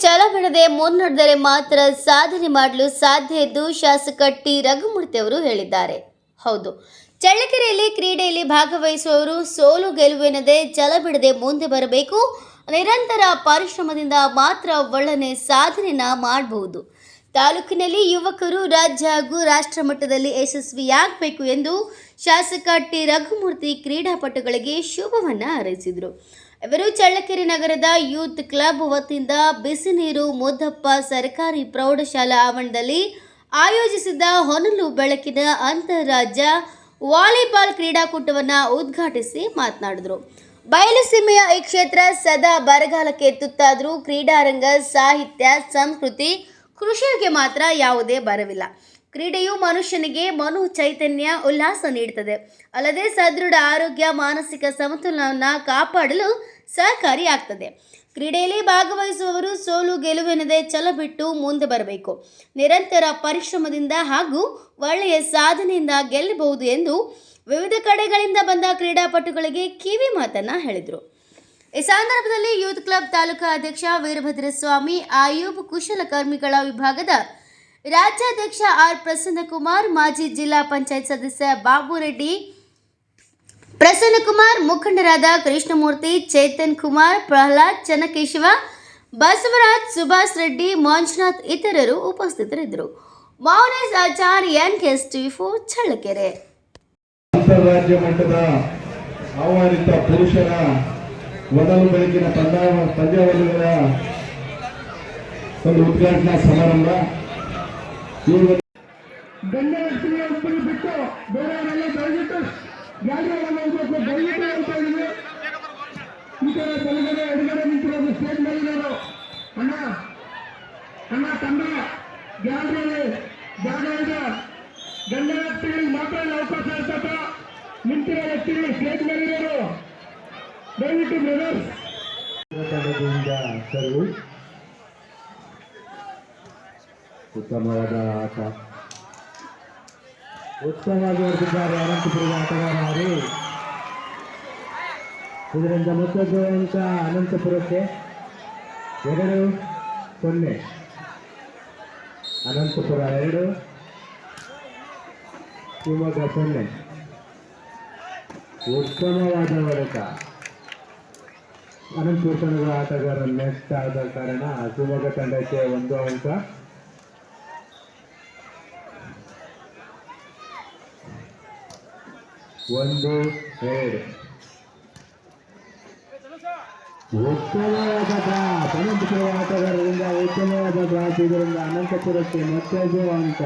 ಛಲ ಬಿಡದೆ ಮುನ್ನಡೆದರೆ ಮಾತ್ರ ಸಾಧನೆ ಮಾಡಲು ಸಾಧ್ಯ ಎಂದು ಶಾಸಕ ಟಿ. ರಘುಮೂರ್ತಿ ಅವರು ಹೇಳಿದ್ದಾರೆ. ಹೌದು. ಚಳ್ಳಕೆರೆಯಲ್ಲಿ ಕ್ರೀಡೆಯಲ್ಲಿ ಭಾಗವಹಿಸುವವರು ಸೋಲು ಗೆಲುವೆನ್ನದೆ ಛಲ ಬಿಡದೆ ಮುಂದೆ ಬರಬೇಕು. ನಿರಂತರ ಪರಿಶ್ರಮದಿಂದ ಮಾತ್ರ ಒಳ್ಳನೆ ಸಾಧನೆನ ಮಾಡಬಹುದು. ತಾಲೂಕಿನಲ್ಲಿ ಯುವಕರು ರಾಜ್ಯ ಹಾಗೂ ರಾಷ್ಟ್ರ ಮಟ್ಟದಲ್ಲಿ ಯಶಸ್ವಿಯಾಗಬೇಕು ಎಂದು ಶಾಸಕ ಟಿ. ರಘುಮೂರ್ತಿ ಕ್ರೀಡಾಪಟುಗಳಿಗೆ ಶುಭವನ್ನು ಹಾರೈಸಿದರು. ಇವರು ಚಳ್ಳಕೆರೆ ನಗರದ ಯೂತ್ ಕ್ಲಬ್ ವತಿಯಿಂದ ಬಿಸಿ ನೀರು ಮುದ್ದಪ್ಪ ಸರ್ಕಾರಿ ಪ್ರೌಢಶಾಲಾ ಆವರಣದಲ್ಲಿ ಆಯೋಜಿಸಿದ್ದ ಹೊನಲು ಬೆಳಕಿನ ಅಂತಾರಾಜ್ಯ ವಾಲಿಬಾಲ್ ಕ್ರೀಡಾಕೂಟವನ್ನು ಉದ್ಘಾಟಿಸಿ ಮಾತನಾಡಿದರು. ಬಯಲುಸೀಮೆಯ ಈ ಕ್ಷೇತ್ರ ಸದಾ ಬರಗಾಲಕ್ಕೆ ತುತ್ತಾದರೂ ಕ್ರೀಡಾರಂಗ, ಸಾಹಿತ್ಯ, ಸಂಸ್ಕೃತಿ, ಕೃಷಿಗೆ ಮಾತ್ರ ಯಾವುದೇ ಬರವಿಲ್ಲ. ಕ್ರೀಡೆಯು ಮನುಷ್ಯನಿಗೆ ಮನು ಚೈತನ್ಯ, ಉಲ್ಲಾಸ ನೀಡುತ್ತದೆ ಅಲ್ಲದೆ ಸದೃಢ ಆರೋಗ್ಯ, ಮಾನಸಿಕ ಸಮತೋಲನವನ್ನು ಕಾಪಾಡಲು ಸಹಕಾರಿಯಾಗ್ತದೆ ಕ್ರೀಡೆಯಲ್ಲಿ ಭಾಗವಹಿಸುವವರು ಸೋಲು ಗೆಲುವೆನದೇ ಛಲ ಬಿಟ್ಟು ಮುಂದೆ ಬರಬೇಕು. ನಿರಂತರ ಪರಿಶ್ರಮದಿಂದ ಹಾಗೂ ಒಳ್ಳೆಯ ಸಾಧನೆಯಿಂದ ಗೆಲ್ಲಬಹುದು ಎಂದು ವಿವಿಧ ಕಡೆಗಳಿಂದ ಬಂದ ಕ್ರೀಡಾಪಟುಗಳಿಗೆ ಕಿವಿ ಮಾತನ್ನ ಹೇಳಿದರು. ಈ ಸಂದರ್ಭದಲ್ಲಿ ಯೂತ್ ಕ್ಲಬ್ ತಾಲೂಕಾ ಅಧ್ಯಕ್ಷ ವೀರಭದ್ರಸ್ವಾಮಿ, ಆಯೂಬ್ ಕುಶಲಕರ್ಮಿಗಳ ವಿಭಾಗದ ರಾಜ್ಯಾಧ್ಯಕ್ಷ ಆರ್ ಪ್ರಸನ್ನಕುಮಾರ್, ಮಾಜಿ ಜಿಲ್ಲಾ ಪಂಚಾಯತ್ ಸದಸ್ಯ ಬಾಬುರೆಡ್ಡಿ ಪ್ರಸನ್ನಕುಮಾರ್ ಮುಖಂಡರಾದ ಕೃಷ್ಣಮೂರ್ತಿ ಚೇತನ್ ಕುಮಾರ್ ಪ್ರಹ್ಲಾದ್ ಚನ್ನಕೇಶವ ಬಸವರಾಜ್ ಸುಭಾಷ್ ರೆಡ್ಡಿ ಮಂಜುನಾಥ್ ಇತರರು ಉಪಸ್ಥಿತರಿದ್ದರು. Mounesh Achar N KS TV four Challakere ಅಂತಾರಾಜ್ಯ ಮಟ್ಟದ ಆಹ್ವಾನಿತ ಪುರುಷರ ಮೊದಲು ಬೆಳಕಿನ ಪಂದ್ಯ ಪಂದ್ಯಾವಳಿಗಳ ಒಂದು ಉದ್ಘಾಟನಾ ಸಮಾರಂಭ. ಬೆಂಗಳೂರು ಬಿಟ್ಟು ಬೇರೆಯವರೆಲ್ಲ ದಯವಿಟ್ಟು ಈ ಕಡೆ ಬಲಗಡೆ ಎಡಗಡೆ ನಿಂತಿರೋದು ಅಣ್ಣ ಅಣ್ಣ ತಂಡ ಗ್ಯಾಲರಿಯಲ್ಲಿ ಜಾಗ ಇದೆ ಗಂಡ ವ್ಯಕ್ತಿಗಳಿಗೆ ಮಾತ್ರ ಅವಕಾಶ ಇರ್ತದ ನಿಂತಿರೋ ವ್ಯಕ್ತಿಗಳು ಬ್ರದರ್ಸ್. ಉತ್ತಮವಾದ ಆಟ. ಉತ್ತಮವಾಗಿ ಹೊರಟಿದ್ದಾರೆ ಅನಂತಪುರದ ಆಟಗಾರರು. ಇದರಿಂದ ಮತ್ತೊಂದು ಅನಂತಪುರಕ್ಕೆ. ಎರಡು, ಸೊನ್ನೆ. ಅನಂತಪುರ ಎರಡು, ಶಿವಮೊಗ್ಗ ಸೊನ್ನೆ. ಉತ್ತಮವಾದ ಹೊಡೆತ ಅನಂತಪುರ ತಂಡದ ಆಟಗಾರರು ನೆಕ್ಸ್ಟ್ ಆದ ಕಾರಣ ಶಿವಮೊಗ್ಗ ತಂಡಕ್ಕೆ ಒಂದು ಅಂಕ ಒಂದು ಎರಡು. ಉತ್ತಮವಾದ ಬ್ಯಾಟ್ ಅನಂತಪುರ ಆಟಗಾರರಿಂದ ಉತ್ತಮವಾದ ಬ್ಯಾಟ್ ಇದರಿಂದ ಅನಂತಪುರಕ್ಕೆ ಮತ್ತೊಂದು ಅಂಕ